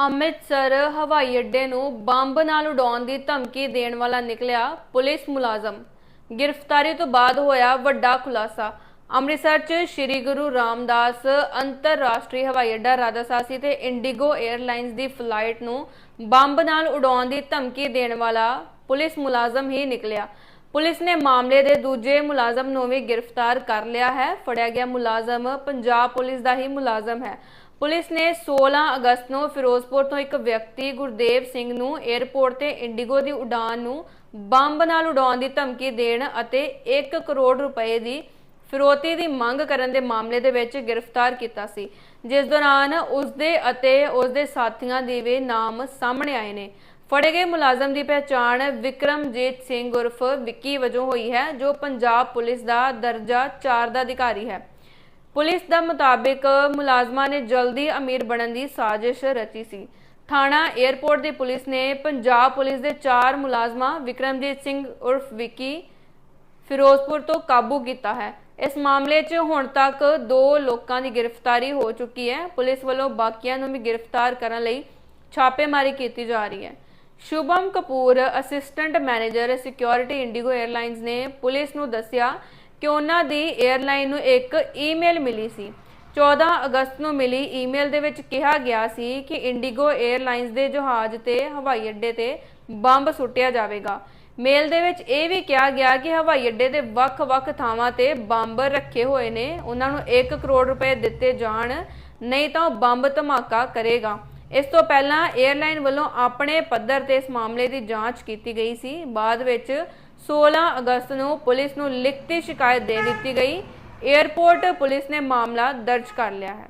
ਅੰਮ੍ਰਿਤਸਰ ਹਵਾਈ ਅੱਡੇ ਨੂੰ ਬੰਬ ਨਾਲ ਉਡਾਉਣ ਦੀ ਧਮਕੀ ਦੇਣ ਵਾਲਾ ਨਿਕਲਿਆ ਪੁਲਿਸ ਮੁਲਾਜ਼ਮ। ਗ੍ਰਿਫਤਾਰੀ ਤੋਂ ਬਾਅਦ ਹੋਇਆ ਵੱਡਾ ਖੁਲਾਸਾ। ਅੰਮ੍ਰਿਤਸਰ 'ਚ ਸ੍ਰੀ ਗੁਰੂ ਰਾਮਦਾਸ ਅੰਤਰਰਾਸ਼ਟਰੀ ਹਵਾਈ ਅੱਡਾ ਰਾਜਾਸਾਸੀ ਤੇ ਇੰਡੀਗੋ 에ਅਰਲਾਈਨਸ ਦੀ ਫਲਾਈਟ ਨੂੰ ਬੰਬ ਨਾਲ ਉਡਾਉਣ ਦੀ ਧਮਕੀ ਦੇਣ ਵਾਲਾ ਪੁਲਿਸ ਮੁਲਾਜ਼ਮ ਹੀ ਨਿਕਲਿਆ। ਪੁਲਿਸ ਨੇ ਮਾਮਲੇ ਦੇ ਦੂਜੇ ਮੁਲਾਜ਼ਮ ਨੂੰ ਵੀ ਗ੍ਰਿਫਤਾਰ ਕਰ ਲਿਆ ਹੈ। ਫੜਿਆ ਗਿਆ ਮੁਲਾਜ਼ਮ ਪੰਜਾਬ ਪੁਲਿਸ ਦਾ ਹੀ ਮੁਲਾਜ਼ਮ ਹੈ। ਪੁਲਿਸ ਨੇ 16 ਅਗਸਤ ਨੂੰ ਫਿਰੋਜ਼ਪੁਰ ਤੋਂ ਇੱਕ ਵਿਅਕਤੀ ਗੁਰਦੇਵ ਸਿੰਘ ਨੂੰ 에ਅਰਪੋਰਟ ਤੇ ਇੰਡੀਗੋ ਦੀ ਉਡਾਨ ਨੂੰ ਬੰਬ ਨਾਲ ਉਡਾਉਣ ਦੀ ਧਮਕੀ ਦੇਣ ਅਤੇ 1 ਕਰੋੜ ਰੁਪਏ ਦੀ ਫਿਰੋਤੀ ਦੀ ਮੰਗ ਕਰਨ ਦੇ ਮਾਮਲੇ ਦੇ ਵਿੱਚ ਗ੍ਰਿਫਤਾਰ ਕੀਤਾ ਸੀ। ਜਿਸ ਦੌਰਾਨ ਉਸਦੇ ਅਤੇ ਉਸਦੇ ਸਾਥੀਆਂ ਦੇ ਵੀ ਨਾਮ ਸਾਹਮਣੇ ਆਏ ਨੇ। ਫੜੇ ਗਏ ਮੁਲਾਜ਼ਮ ਦੀ ਪਹਿਚਾਣ ਵਿਕਰਮਜੀਤ ਸਿੰਘ ਉਰਫ ਵਿੱਕੀ ਵਜੋਂ ਹੋਈ ਹੈ, ਜੋ ਪੰਜਾਬ ਪੁਲਿਸ ਦਾ ਦਰਜਾ 4 ਦਾ ਅਧਿਕਾਰੀ ਹੈ। ਪੁਲਿਸ ਦਾ ਮੁਤਾਬਿਕ ਮੁਲਾਜ਼ਮਾਂ ਨੇ ਜਲਦੀ ਅਮੀਰ ਬਣਨ ਦੀ ਸਾਜ਼ਿਸ਼ ਰਚੀ ਸੀ। ਥਾਣਾ 에ਅਰਪੋਰਟ ਦੀ ਪੁਲਿਸ ਨੇ ਪੰਜਾਬ ਪੁਲਿਸ ਦੇ ਚਾਰ ਮੁਲਾਜ਼ਮਾਂ, ਵਿਕਰਮਜੀਤ ਸਿੰਘ ਉਰਫ ਵਿੱਕੀ, ਫਿਰੋਜ਼ਪੁਰ ਤੋਂ ਕਾਬੂ ਕੀਤਾ ਹੈ। ਇਸ ਮਾਮਲੇ 'ਚ ਹੁਣ ਤੱਕ ਦੋ ਲੋਕਾਂ ਦੀ ਗ੍ਰਿਫਤਾਰੀ ਹੋ ਚੁੱਕੀ ਹੈ। ਪੁਲਿਸ ਵੱਲੋਂ ਬਾਕੀਆਂ ਨੂੰ ਵੀ ਗ੍ਰਿਫਤਾਰ ਕਰਨ ਲਈ ਛਾਪੇਮਾਰੀ ਕੀਤੀ ਜਾ ਰਹੀ ਹੈ। Shubham Kapoor, assistant manager, security IndiGo airlines ਨੇ ਪੁਲਿਸ ਨੂੰ ਦੱਸਿਆ ਕਿ ਉਹਨਾਂ ਦੀ 에ਅਰਲਾਈਨ ਨੂੰ ਇੱਕ ਈਮੇਲ ਮਿਲੀ ਸੀ। 14 ਅਗਸਤ ਨੂੰ ਮਿਲੀ ਈਮੇਲ ਦੇ ਵਿੱਚ ਕਿਹਾ ਗਿਆ ਸੀ ਕਿ ਇੰਡੀਗੋ 에ਅਰਲਾਈਨਸ ਦੇ ਜਹਾਜ਼ ਤੇ ਹਵਾਈ ਅੱਡੇ ਤੇ ਬੰਬ ਸੁੱਟਿਆ ਜਾਵੇਗਾ। ਮੇਲ ਦੇ ਵਿੱਚ ਇਹ ਵੀ ਕਿਹਾ ਗਿਆ ਕਿ ਹਵਾਈ ਅੱਡੇ ਦੇ ਵੱਖ-ਵੱਖ ਥਾਵਾਂ ਤੇ ਬੰਬ ਰੱਖੇ ਹੋਏ ਨੇ। ਉਹਨਾਂ ਨੂੰ 1 ਕਰੋੜ ਰੁਪਏ ਦਿੱਤੇ ਜਾਣ, ਨਹੀਂ ਤਾਂ ਉਹ ਬੰਬ ਧਮਾਕਾ ਕਰੇਗਾ। ਇਸ ਤੋਂ ਪਹਿਲਾਂ 에ਅਰਲਾਈਨ ਵੱਲੋਂ ਆਪਣੇ ਪੱਧਰ ਤੇ ਇਸ ਮਾਮਲੇ ਦੀ ਜਾਂਚ ਕੀਤੀ ਗਈ ਸੀ। ਬਾਅਦ ਵਿੱਚ 16 ਅਗਸਤ ਨੂੰ ਪੁਲਿਸ ਨੂੰ ਲਿਖਤੀ ਸ਼ਿਕਾਇਤ ਦੇ ਦਿੱਤੀ ਗਈ। 에ਅਰਪੋਰਟ ਪੁਲਿਸ ਨੇ ਮਾਮਲਾ ਦਰਜ ਕਰ ਲਿਆ ਹੈ।